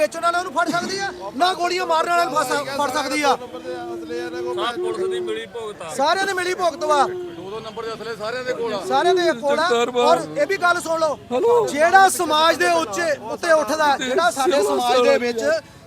ਵੇਚਣ ਵਾਲਿਆਂ ਨੂੰ ਫੜ ਸਕਦੀ ਆ ਨਾ ਗੋਲੀਆਂ ਮਾਰਨ ਵਾਲਿਆਂ ਨੂੰ ਫਸ- ਫੜ ਸਕਦੀ ਆ। ਪੁਲਿਸ ਦੀ ਮਿਲੀ ਭੁਗਤਾ ਸਾਰਿਆਂ ਦੇ ਮਿਲੀ ਭੁਗਤ ਵਾ। ਦੋ ਦੋ ਨੰਬਰ ਦੇ ਅਸਲੇ ਸਾਰਿਆਂ ਦੇ ਕੋਲ ਆ। ਸਾਰਿਆਂ ਦੇ ਕੋਲ ਆ ਔਰ ਇਹ ਵੀ ਗੱਲ ਸੁਣ ਲਓ। ਜਿਹੜਾ ਸਮਾਜ ਦੇ ਉੱਚੇ ਉੱਤੇ ਉੱਠਦਾ ਜਿਹੜਾ ਸਾਡੇ ਸਮਾਜ ਦੇ ਵਿੱਚ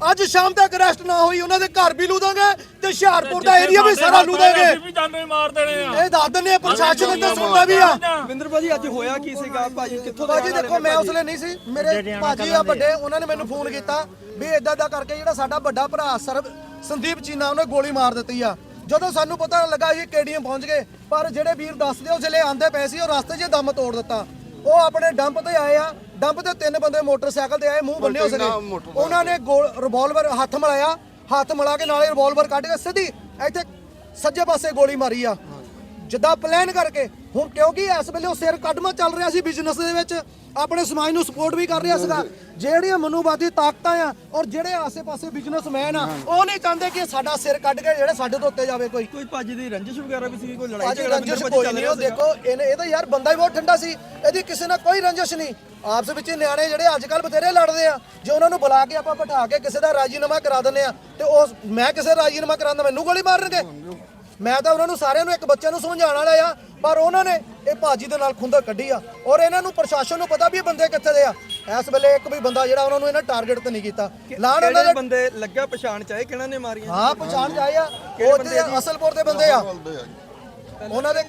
ਅੱਜ ਸ਼ਾਮ ਤੱਕ ਅਰੈਸਟ ਨਾ ਹੋਈ ਉਹਨਾਂ ਦੇ ਘਰ ਵੀ ਲੂ ਦਾਂਗੇ ਤੇ ਹੁਸ਼ਿਆਰਪੁਰ ਦਾ ਏਰੀਆ ਵੀ ਸਾਰਾ ਲੂ ਦਾਂਗੇ ਅਸੀਂ ਵੀ ਜਾਨੇ ਮਾਰ ਦੇਣੇ ਆ। ਇਹ ਦੱਸ ਦਿੰਦੇ ਆ ਪ੍ਰਸ਼ਾਸਨ ਨੇ ਤਾਂ ਸੁਣਦਾ ਵੀ ਆ। ਵਿੰਦਰ ਭਾਜੀ ਅੱਜ ਹੋਇਆ ਕੀ ਸੀਗਾ? ਭਾਜੀ ਕਿੱਥੋਂ ਦੇ ਭਾਜੀ ਦੇਖੋ ਮੈਂ? ਉਸਲੇ ਨਹੀਂ ਸੀ। ਮੇਰੇ ਭਾਜੀ ਆ ਵੱਡੇ ਉਹਨਾਂ ਨੇ ਮੈਨੂੰ ਫੋਨ ਕੀਤਾ ਵੀ ਇਦਾਂ ਦਾ ਕਰਕੇ ਜਿਹੜਾ ਸਾਡਾ ਵੱਡਾ ਭਰਾ ਸਰਬ ਸੰਦੀਪ ਚੀਨਾ ਉਹਨੇ ਗੋਲੀ ਮਾਰ ਦਿੱਤੀ ਆ। ਜਦੋਂ ਸਾਨੂੰ ਪਤਾ ਲੱਗਾ ਇਹ ਕੇਡੀਐਮ ਪਹੁੰਚ ਗਏ ਪਰ ਜਿਹੜੇ ਵੀਰ ਦੱਸਦੇ ਉਹ ਜਿਹੜੇ ਆਂਦੇ ਪਏ ਸੀ ਉਹ ਰਸਤੇ 'ਚ ਦਮ ਤੋੜ ਦਿੱਤਾ। ਉਹ ਆਪਣੇ ਡੰਪ ਤੇ ਆਏ ਆ ਡੰਪ ਤੇ ਤਿੰਨ ਬੰਦੇ ਮੋਟਰਸਾਈਕਲ ਤੇ ਆਏ ਮੂੰਹ ਬੰਨੇ ਹੋ ਸਕੇ। ਉਹਨਾਂ ਨੇ ਰਿਵਾਲਵਰ ਹੱਥ ਮਿਲਾਇਆ ਹੱਥ ਮਿਲਾ ਕੇ ਨਾਲੇ ਰਿਵਾਲਵਰ ਕੱਢ ਕੇ ਸਿੱਧੀ ਇੱਥੇ ਸੱਜੇ ਪਾਸੇ ਗੋਲੀ ਮਾਰੀ ਆ। ਜਿੱਦਾਂ ਪਲਾਨ ਕਰਕੇ ਹੁਣ ਕਿਉਂਕਿ ਇਸ ਵੇਲੇ ਉਹ ਸਿਰ ਕੱਢਮਾ ਚੱਲ ਰਿਹਾ ਸੀ ਬਿਜ਼ਨਸ ਦੇ ਵਿੱਚ ਆਪਣੇ ਸਮਾਜ ਨੂੰ ਸਪੋਰਟ ਵੀ ਕਰ ਰਿਹਾ ਸੀਗਾ। ਜਿਹੜੀਆਂ ਮਨੂਵਾਦੀ ਤਾਕਤਾਂ ਆ ਔਰ ਜਿਹੜੇ ਆਸੇ-ਪਾਸੇ ਬਿਜ਼ਨਸਮੈਨ ਆ ਉਹ ਨਹੀਂ ਚਾਹੁੰਦੇ ਕਿ ਸਾਡਾ ਸਿਰ ਕੱਢ ਕੇ ਜਿਹੜੇ ਸਾਡੇ ਤੋਂ ਉੱਤੇ ਜਾਵੇ ਕੋਈ। ਕੋਈ ਭਾਜੀ ਦੀ ਰੰਜਿਸ਼ ਵਗੈਰਾ ਵੀ ਸੀ ਕੋਈ ਲੜਾਈ ਝਗੜਾ ਨਹੀਂ ਚੱਲ ਦੇਖੋ ਇਹਨੇ ਇਹ ਤਾਂ ਯਾਰ ਬੰਦਾ ਹੀ ਬਹੁਤ ਠੰਡਾ ਸੀ ਇਹਦੀ ਕਿਸੇ ਨਾਲ ਕੋਈ ਰੰਜਿਸ਼ ਨਹੀਂ। ਆਪਸ ਵਿੱਚ ਨਿਆਣੇ ਜਿਹੜੇ ਅੱਜ ਕੱਲ ਬਥੇਰੇ ਲੜਦੇ ਆ ਜੇ ਉਹਨਾਂ ਨੂੰ ਬੁਲਾ ਕੇ ਆਪਾਂ ਬਿਠਾ ਕੇ ਕਿਸੇ ਦਾ ਰਾਜੀਨਾਮਾ ਕਰਾ ਦਿੰਦੇ ਆ ਤੇ ਉਹ ਮੈਂ ਕਿਸੇ ਰਾਜੀਨਾਮਾ ਕਰਾਉਂਦਾ ਮੈਨੂੰ ਗੋਲੀ ਮਾਰਨਗੇ? ਮੈਂ ਤਾਂ ਉਹਨਾਂ ਨੂੰ ਸਾਰਿਆਂ ਨੂੰ ਇੱਕ ਬੱਚੇ ਨੂੰ ਸਮਝਾਉਣ ਵਾਲਾ ਆ ਪਰ ਉਹਨਾਂ ਨੇ ਇਹ ਭਾਜੀ ਦੇ ਨਾਲ ਖੁੰਦਕ ਕੱਢੀ ਆ ਔਰ ਇਹਨਾਂ ਨੂੰ ਪ੍ਰਸ਼ਾਸਨ ਨੂੰ ਪਤਾ ਵੀ ਇਹ ਬੰਦੇ ਕਿੱਥੇ ਦੇ ਆ। ਇਸ ਵੇਲੇ ਇੱਕ ਵੀ ਬੰਦਾ ਜਿਹੜਾ ਉਹਨਾਂ ਨੂੰ ਇਹਨਾਂ ਟਾਰਗੇਟ ਤੇ ਨਹੀਂ ਕੀਤਾ। ਲਾਣ ਉਹਨਾਂ ਦੇ ਬੰਦੇ ਲੱਗਾ ਪਛਾਣ ਚਾਹੇ ਕਿਹਨਾਂ ਨੇ ਮਾਰੀਆਂ? ਹਾਂ ਪਛਾਣ ਜਾਏ ਆ। ਉਹ ਅਸਲਪੁਰ ਦੇ ਬੰਦੇ ਆ। ਉਹਨਾਂ ਦੇ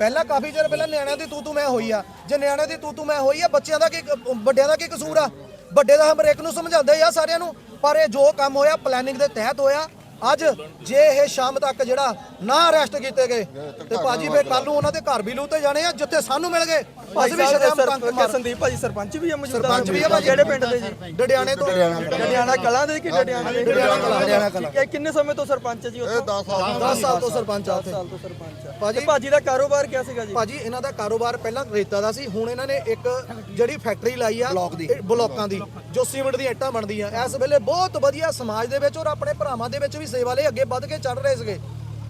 ਪਹਿਲਾਂ ਕਾਫੀ ਚਿਰ ਪਹਿਲਾਂ ਨਿਆਣਿਆਂ ਦੀ ਤੂੰ ਤੂੰ ਮੈਂ ਹੋਈ ਆ। ਜੇ ਨਿਆਣਿਆਂ ਦੀ ਤੂੰ ਤੂੰ ਮੈਂ ਹੋਈ ਆ, ਬੱਚਿਆਂ ਦਾ ਕੀ ਵੱਡਿਆਂ ਦਾ ਕੀ ਕਸੂਰ ਆ? ਵੱਡੇ ਦਾ ਹਮਰੇਕ ਨੂੰ ਸਮਝਾਉਂਦੇ ਆ ਸਾਰਿਆਂ ਨੂੰ। ਪਰ ਇਹ ਜੋ ਕੰਮ ਹੋਇਆ ਪਲੈਨਿੰਗ ਦੇ ਤਹਿਤ ਹੋਇਆ, ਅੱਜ ਜੇ ਇਹ ਸ਼ਾਮ ਤੱਕ ਜਿਹੜਾ ਨਾ ਅਰੈਸਟ ਕੀਤੇ ਗਏ, ਤੇ ਭਾਜੀ ਫੇਰ ਕੱਲ ਨੂੰ ਉਹਨਾਂ ਦੇ ਘਰ ਵੀ ਲੂ ਤੇ ਜਾਣੇ ਆ, ਜਿੱਥੇ ਸਾਨੂੰ ਮਿਲ ਗਏ। ਅਸੀਂ ਸਰਪੰਚ ਮਾਰ ਸੰਦੀਪ ਭਾਜੀ ਸਰਪੰਚ ਵੀ ਆ ਮੌਜੂਦਾ। ਸਰਪੰਚ ਵੀ ਆ ਭਾਜੀ। ਕਿਹੜੇ ਪਿੰਡ ਦੇ ਜੀ? ਡੜਿਆਣੇ ਤੋਂ। ਡੜਿਆਣਾ ਕਲਾਂ। ਦੇ ਕਿ ਡੜਿਆਣਾ ਦੇ? ਡੜਿਆਣਾ ਕਲਾਂ, ਡੜਿਆਣਾ ਕਲਾਂ। ਇਹ ਕਿੰਨੇ ਸਮੇਂ ਤੋਂ ਸਰਪੰਚ ਜੀ ਉੱਥੋਂ? 10 ਸਾਲ 10 ਸਾਲ ਤੋਂ ਸਰਪੰਚ ਆ ਉੱਥੇ। ਸਾਲ ਤੋਂ ਸਰਪੰਚ ਆ। ਭਾਜੀ- ਭਾਜੀ ਦਾ ਕਾਰੋਬਾਰ ਕਿਆ ਸੀਗਾ ਜੀ? ਭਾਜੀ ਇਹਨਾਂ ਦਾ ਕਾਰੋਬਾਰ ਪਹਿਲਾਂ ਰੇਤਾ ਦਾ ਸੀ। ਹੁਣ ਇਹਨਾਂ ਨੇ ਇੱਕ ਜਿਹੜੀ ਫੈਕਟਰੀ ਲਾਈ ਆ ਇਹ ਬਲੋਕਾਂ ਦੀ ਜੋ ਸੀਮਿੰਟ ਦੀਆਂ ਇੱਟਾਂ ਬਣਦੀਆਂ। ਇਸ ਵੇਲੇ ਬਹੁਤ ਵਧੀਆ ਸਮਾਜ ਦੇ ਵਿੱਚ ਔਰ ਆਪਣੇ ਭਰਾਵਾਂ ਦੇ ਵਿੱਚ ਵੀ ਸੇਵਾ ਲਈ ਅੱਗੇ ਵੱਧ ਕੇ ਚੱਲ ਰਹੇ ਸੀਗੇ।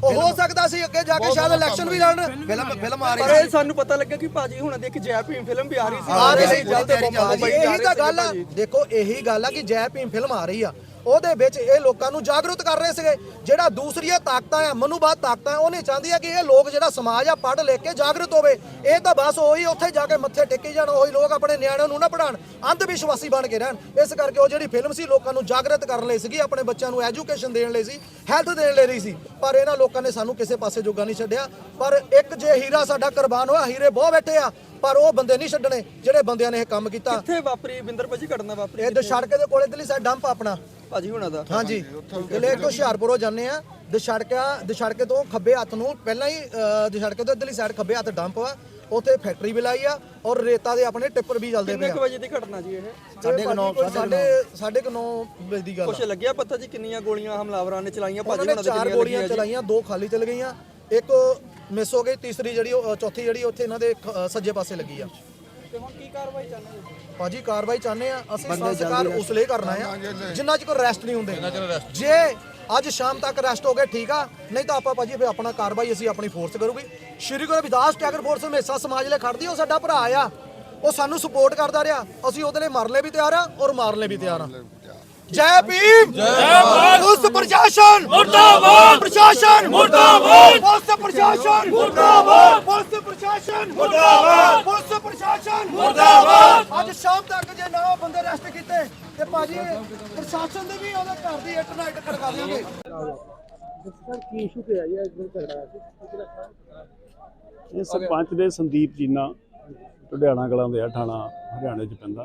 ਉਹ ਹੋ ਸਕਦਾ ਸੀ ਅੱਗੇ ਜਾ ਕੇ ਸ਼ਾਇਦ ਇਲੈਕਸ਼ਨ ਵੀ ਲੜਨ। ਫਿਲਮ ਫਿਲਮ ਆ ਪਰ ਇਹ ਸਾਨੂੰ ਪਤਾ ਲੱਗਾ ਕਿ ਭਾਜੀ ਹੁਣ ਇੱਕ ਜੈ ਭੀਮ ਫਿਲਮ ਵੀ ਆ ਰਹੀ ਸੀ। ਆ ਰਹੀ ਸੀ। ਜਲਦ ਤੇ ਬੰਬਾਂ ਇਹੀ ਤਾਂ ਗੱਲ ਆ। ਦੇਖੋ ਇਹੀ ਗੱਲ ਆ ਕਿ ਜੈ ਭੀਮ ਫਿਲਮ ਆ ਰਹੀ ਆ। ਉਹਦੇ ਵਿੱਚ ਇਹ ਲੋਕਾਂ ਨੂੰ ਜਾਗਰੂਕ ਕਰ ਰਹੇ ਸੀਗੇ। ਜਿਹੜਾ ਦੂਸਰੀਆਂ ਤਾਕਤਾਂ ਆ ਮਨੂਬਾਦ ਤਾਕਤਾਂ ਆ, ਉਹ ਨਹੀਂ ਚਾਹੁੰਦੀਆਂ ਕਿ ਇਹ ਲੋਕ ਜਿਹੜਾ ਸਮਾਜ ਆ ਪੜ੍ਹ ਲਿਖ ਕੇ ਜਾਗਰੂਕ ਹੋਵੇ। ਇਹ ਤਾਂ ਬਸ ਉਹੀ ਉੱਥੇ ਜਾ ਕੇ ਮੱਥੇ ਟੇਕੀ ਜਾਣ ਉਹੀ ਲੋਕ ਆਪਣੇ ਨਿਆਣਿਆਂ ਨੂੰ ਨਾ ਪੜਾਣ ਅੰਧ ਵਿਸ਼ਵਾਸੀ ਬਣ ਕੇ ਰਹਿਣ। ਇਸ ਕਰਕੇ ਉਹ ਜਿਹੜੀ ਫਿਲਮ ਸੀ ਲੋਕਾਂ ਨੂੰ ਜਾਗਰਤ ਕਰਨ ਲਈ ਸੀਗੀ ਆਪਣੇ ਬੱਚਿਆਂ ਨੂੰ ਐਜੂਕੇਸ਼ਨ ਦੇਣ ਲਈ ਸੀ ਹੈਲਥ ਦੇਣ ਲਈ ਸੀ। ਪਰ ਇਹਨਾਂ ਲੋਕਾਂ ਨੇ ਸਾਨੂੰ ਕਿਸੇ ਪਾਸੇ ਜੋਗਾ ਨਹੀਂ ਛੱਡਿਆ। ਪਰ ਇੱਕ ਜੇ ਹੀਰਾ ਸਾਡਾ ਕੁਰਬਾਨ ਹੋਇਆ ਹੀਰੇ ਬਹੁਤ ਬੈਠੇ ਆ ਪਰ ਉਹ ਬੰਦੇ ਨਹੀਂ ਛੱਡਣੇ ਜਿਹੜੇ ਬੰਦਿਆਂ ਨੇ ਇਹ ਕੰਮ ਕੀਤਾ। ਕਿੱਥੇ ਵਾਪਰੀ? ਵਿੰਦਰ ਭਾਜੀ ਘਟਨਾ ਵਾਪਰੀ ਇਹ ਦਸ਼ੜਕੇ ਦੇ ਕੋਲੇ ਦਿੱਲੀ ਸਾਈਡ ਡੰਪ ਆਪਣਾ। ਭਾਜੀ ਹੁਣਾਂ ਦਾ। ਹਾਂਜੀ। ਜਿਲੇ ਤੋਂ ਹੁਸ਼ਿਆਰਪੁਰੋਂ ਜਾਂਦੇ ਆ ਦਸ਼ੜਕਾ ਦਸ਼ੜਕੇ ਤੋਂ ਖੱਬੇ ਹੱਥ ਨੂੰ ਪਹਿਲਾਂ ਹੀ ਦਸ਼ੜਕੇ ਤੋਂ ਇੱਧਰਲੀ ਸਾਈਡ ਖੱਬੇ ਹੱਥ ਡੰਪ ਆ ਉੱਥੇ ਫੈਕਟਰੀ ਵੀ ਲਾਈ ਆ ਔਰ ਰੇਤਾ ਦੇ ਆਪਣੇ ਟਿੱਪਰ ਵੀ ਚੱਲਦੇ ਕਿੰਨੇ ਪਏ ਕੁ ਆ ਵਜੇ ਦੀ ਘਟਨਾ ਜੀ ਇਹ? ਸਾਡੇ ਕਨੋ ਸਾਡੇ ਸਾਡੇ ਕਨੋ ਵਜੇ ਦੀ ਗੱਲ ਕੁਛ ਲੱਗਿਆ ਪਤਾ ਜੀ? ਕਿੰਨੀਆਂ ਗੋਲੀਆਂ ਹਮਲਾਵਰਾਂ ਨੇ ਚਲਾਈਆਂ? ਭਾਜੀ ਉਹਨਾਂ ਦੇ ਚਾਰ ਗੋਲੀਆਂ? ਚਲਾਈਆਂ ਦੋ ਖਾਲੀ ਚਲ ਗਈਆਂ। ਇੱਕ ਮਿਸ ਹੋ ਗਈ ਤੀਸਰੀ ਜਿਹੜੀ ਚੌਥੀ ਜਿਹੜੀ ਉੱਥੇ ਇਹਨਾਂ ਦੇ ਸੱਜੇ ਪਾਸੇ ਲੱਗੀ ਆ। ਤੇ ਹੁਣ ਕੀ ਕਾਰਵਾਈ ਚਾਹੁੰਦੇ ਹੋ ਭਾਜੀ ਕਾਰਵਾਈ ਚਾਹੁੰਦੇ ਆ ਅਸੀਂ ਸੰਸਕਾਰ ਉਸ ਲਈ ਕਰਨਾ ਆ ਜਿੰਨਾ ਚਿਰ ਰੈਸਟ ਨਹੀਂ ਹੁੰਦੇ। ਜੇ ਅੱਜ ਸ਼ਾਮ ਤੱਕ ਰੈਸਟ ਹੋ ਗਏ ਠੀਕ ਆ। ਨਹੀਂ ਤਾਂ ਆਪਾਂ ਭਾਜੀ ਫਿਰ ਆਪਣਾ ਕਾਰਵਾਈ ਅਸੀਂ ਆਪਣੀ ਫੋਰਸ ਕਰੂਗੀ। ਸ਼੍ਰੀ ਗੁਰੂ ਰਵਿਦਾਸ ਟੈਗਰ ਫੋਰਸ ਹਮੇਸ਼ਾ ਸਮਾਜ ਲਈ ਖੜਦੀ ਆ, ਉਹ ਸਾਡਾ ਭਰਾ ਆ। ਉਹ ਸਾਨੂੰ ਸਪੋਰਟ ਕਰਦਾ ਰਿਹਾ। ਅਸੀਂ ਉਹਦੇ ਲਈ ਮਰਨ ਲਈ ਵੀ ਤਿਆਰ ਆ ਔਰ ਮਾਰਨ ਲਈ ਵੀ ਤਿਆਰ ਆ। ਜੈ ਭੀਮ। ਜੈ ਭਾਰਤ। ਪੁਲਿਸ ਪ੍ਰਸ਼ਾਸਨ। ਮੁਰਦਾਬਾਦ। ਪ੍ਰਸ਼ਾਸਨ। ਮੁਰਦਾਬਾਦ। ਪੁਲਿਸ ਪ੍ਰਸ਼ਾਸਨ। ਮੁਰਦਾਬਾਦ। ਪੁਲਿਸ ਪ੍ਰਸ਼ਾਸਨ। ਮੁਰਦਾਬਾਦ। ਪੁਲਿਸ ਪ੍ਰਸ਼ਾਸਨ। ਮੁਰਦਾਬਾਦ। ਅੱਜ ਸ਼ਾਮ ਤੱਕ ਜੇ ਨਾ ਬੰਦੇ ਅਰੈਸਟ ਕੀਤੇ ਤੇ ਭਾਜੀ ਪ੍ਰਸ਼ਾਸਨ ਦੇ ਵੀ ਉਹਦੇ ਘਰ ਦੀ ਇੱਟ ਨਾਈਟ ਖੜਕਾ ਦੇਣਗੇ ਇਹ ਸਰਪੰਚ ਦੇ ਸੰਦੀਪ ਜੀਨਾ ਲੁਧਿਆਣਾ ਕਲਾਂ ਦੇ ਆ ਥਾਣਾ ਹਰਿਆਣੇ ਚ ਪੈਂਦਾ।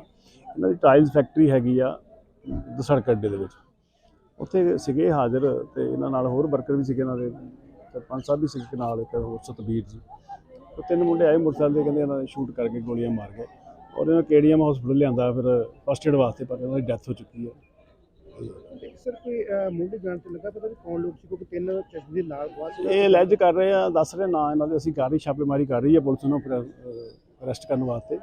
ਇਹਨਾਂ ਦੀ ਟਾਈਲਸ ਫੈਕਟਰੀ ਹੈਗੀ ਆ। ਦਸੜਕ ਅੱਡੇ ਦੇ ਵਿੱਚ। ਉੱਥੇ ਸੀਗੇ ਹਾਜ਼ਰ ਤੇ ਇਹਨਾਂ ਨਾਲ ਹੋਰ ਵਰਕਰ ਵੀ ਸੀਗੇ ਇਹਨਾਂ ਦੇ। ਸਰਪੰਚ ਸਾਹਿਬ ਵੀ ਸੀਗੇ ਨਾਲ ਇੱਕ ਹੋਰ ਸਤਬੀਰ ਜੀ। ਉਹ ਤਿੰਨ ਮੁੰਡੇ ਆਏ ਮੋਟਰਸਾਈਕਲ ਦੇ ਕਹਿੰਦੇ ਇਹਨਾਂ ਨੇ ਸ਼ੂਟ ਕਰਕੇ ਗੋਲੀਆਂ ਮਾਰ ਗਏ। ਔਰ ਇਹਨਾਂ ਕੇਡੀਐਮ ਹਸਪੀਟਲ ਲਿਆਂਦਾ ਫਿਰ ਫਸਟ ਏਡ ਵਾਸਤੇ ਪਰ ਇਹਨਾਂ ਦੀ ਡੈਥ ਹੋ ਚੁੱਕੀ ਹੈ। ਸਰ ਕੋਈ ਮੁੱਢ ਜਾਣ ਤੇ ਲੱਗਾ ਪਤਾ ਨਹੀਂ ਕੌਣ ਲੋਕ ਸੀ ਕਿਉਂਕਿ ਤਿੰਨ ਚਸ਼ਮੇ ਦੇ ਨਾਲ ਬਾਅਦ ਇਹ ਅਲੈਜ ਕਰ ਰਹੇ ਆ ਦੱਸ ਰਹੇ ਨਾਂ ਇਹਨਾਂ ਦੇ ਅਸੀਂ ਕਰ ਰਹੀ ਛਾਪੇਮਾਰੀ ਕਰ ਰਹੀ ਹੈ ਪੁਲਿਸ ਨੂੰ ਅਰੈਸਟ ਕਰਨ ਵਾਸਤੇ।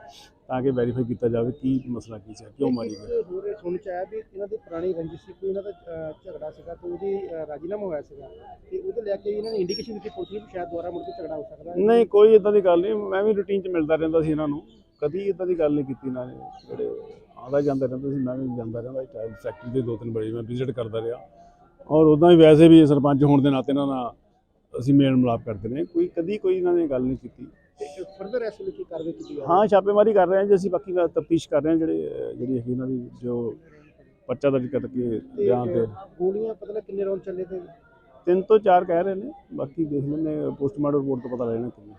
ਤਾਂ ਕਿ ਵੈਰੀਫਾਈ ਕੀਤਾ ਜਾਵੇ ਕੀ ਮਸਲਾ ਕੀ ਸੀ ਕਿਉਂ ਮਾਰੀ ਗਈ? ਇੱਕ ਹੋਰ ਸੁਣ ਚ ਆਇਆ ਵੀ ਇਹਨਾਂ ਦੀ ਪੁਰਾਣੀ ਰੰਜਿਸ਼ ਸੀ ਕੋਈ ਇਹਨਾਂ ਦਾ ਅਹ, ਝਗੜਾ ਸੀਗਾ ਤੇ ਉਹਦੀ ਅਹ, ਰਾਜੀਨਾਮਾ ਹੋਇਆ ਸੀਗਾ ਤੇ ਉਹਦੇ ਲੈ ਕੇ ਇਹਨਾਂ ਨੇ ਇੰਡੀਕੇਸ਼ਨ ਦਿੱਤੀ ਪੁਲਿਸ ਨੂੰ ਵੀ ਸ਼ਾਇਦ ਦੁਬਾਰਾ ਮੁੜ ਕੇ ਝਗੜਾ ਹੋ ਸਕਦਾ ਹੈ। ਨਹੀਂ ਕੋਈ ਇਦਾਂ ਦੀ ਗੱਲ ਨਹੀਂ ਮੈਂ ਵੀ ਰੂਟੀਨ 'ਚ ਮਿਲਦਾ ਰਹਿੰਦਾ ਸੀ ਇਹਨਾਂ ਨੂੰ ਕਦੀ ਇਦਾਂ ਦੀ ਗੱਲ ਨਹੀਂ ਕੀਤੀ ਇਹਨਾਂ ਨੇ ਜਿਹੜੇ ਆਉਂਦਾ ਜਾਂਦਾ ਰਹਿੰਦਾ ਸੀ ਮੈਂ ਵੀ ਜਾਂਦਾ ਰਹਿੰਦਾ ਚਾਈਲਡ ਸੈਕਟਰੀ ਦੇ ਦੋ ਤਿੰਨ ਬੜੀ ਮੈਂ ਵਿਜ਼ਿਟ ਕਰਦਾ ਰਿਹਾ। ਔਰ ਉਦਾਂ ਹੀ ਵੈਸੇ ਵੀ ਸਰਪੰਚ ਹੋਣ ਦੇ ਨਾਤੇ ਇਹਨਾਂ ਨਾਲ ਅਸੀਂ ਮੇਲ ਮਿਲਾਪ ਕਰਦੇ ਨੇ ਕੋਈ ਕਦੀ ਕੋਈ ਇਹਨਾਂ ਨੇ ਗੱਲ ਨਹੀਂ ਕੀਤੀ। ਫਰਦਰ ਇਸ ਲਈ ਕੀ ਕਾਰਵਾਈ ਕੀਤੀ ਜਾ ਹਾਂ? ਛਾਪੇਮਾਰੀ ਕਰ ਰਹੇ ਹਾਂ ਜੀ ਅਸੀਂ ਬਾਕੀ ਤਫਤੀਸ਼ ਕਰ ਰਹੇ ਹਾਂ ਜਿਹੜੇ ਜਿਹੜੀ ਹੈਗੀ ਇਹਨਾਂ ਦੀ ਜੋ ਪਰਚਾ ਦਰਜ ਕਰਕੇ ਜਾਂ ਤੇ ਗੋਲੀਆਂ ਪਤਾ ਨਹੀਂ ਕਿੰਨੇ ਰੌਂਡ ਚੱਲੇ ਤੇ। ਤਿੰਨ ਤੋਂ ਚਾਰ ਕਹਿ ਰਹੇ ਨੇ ਬਾਕੀ ਦੇਖ ਲੈਂਦੇ ਪੋਸਟਮਾਰਟਮ ਰਿਪੋਰਟ ਤੋਂ ਪਤਾ ਲੱਗਣਾ ਕਿੰਨੇ।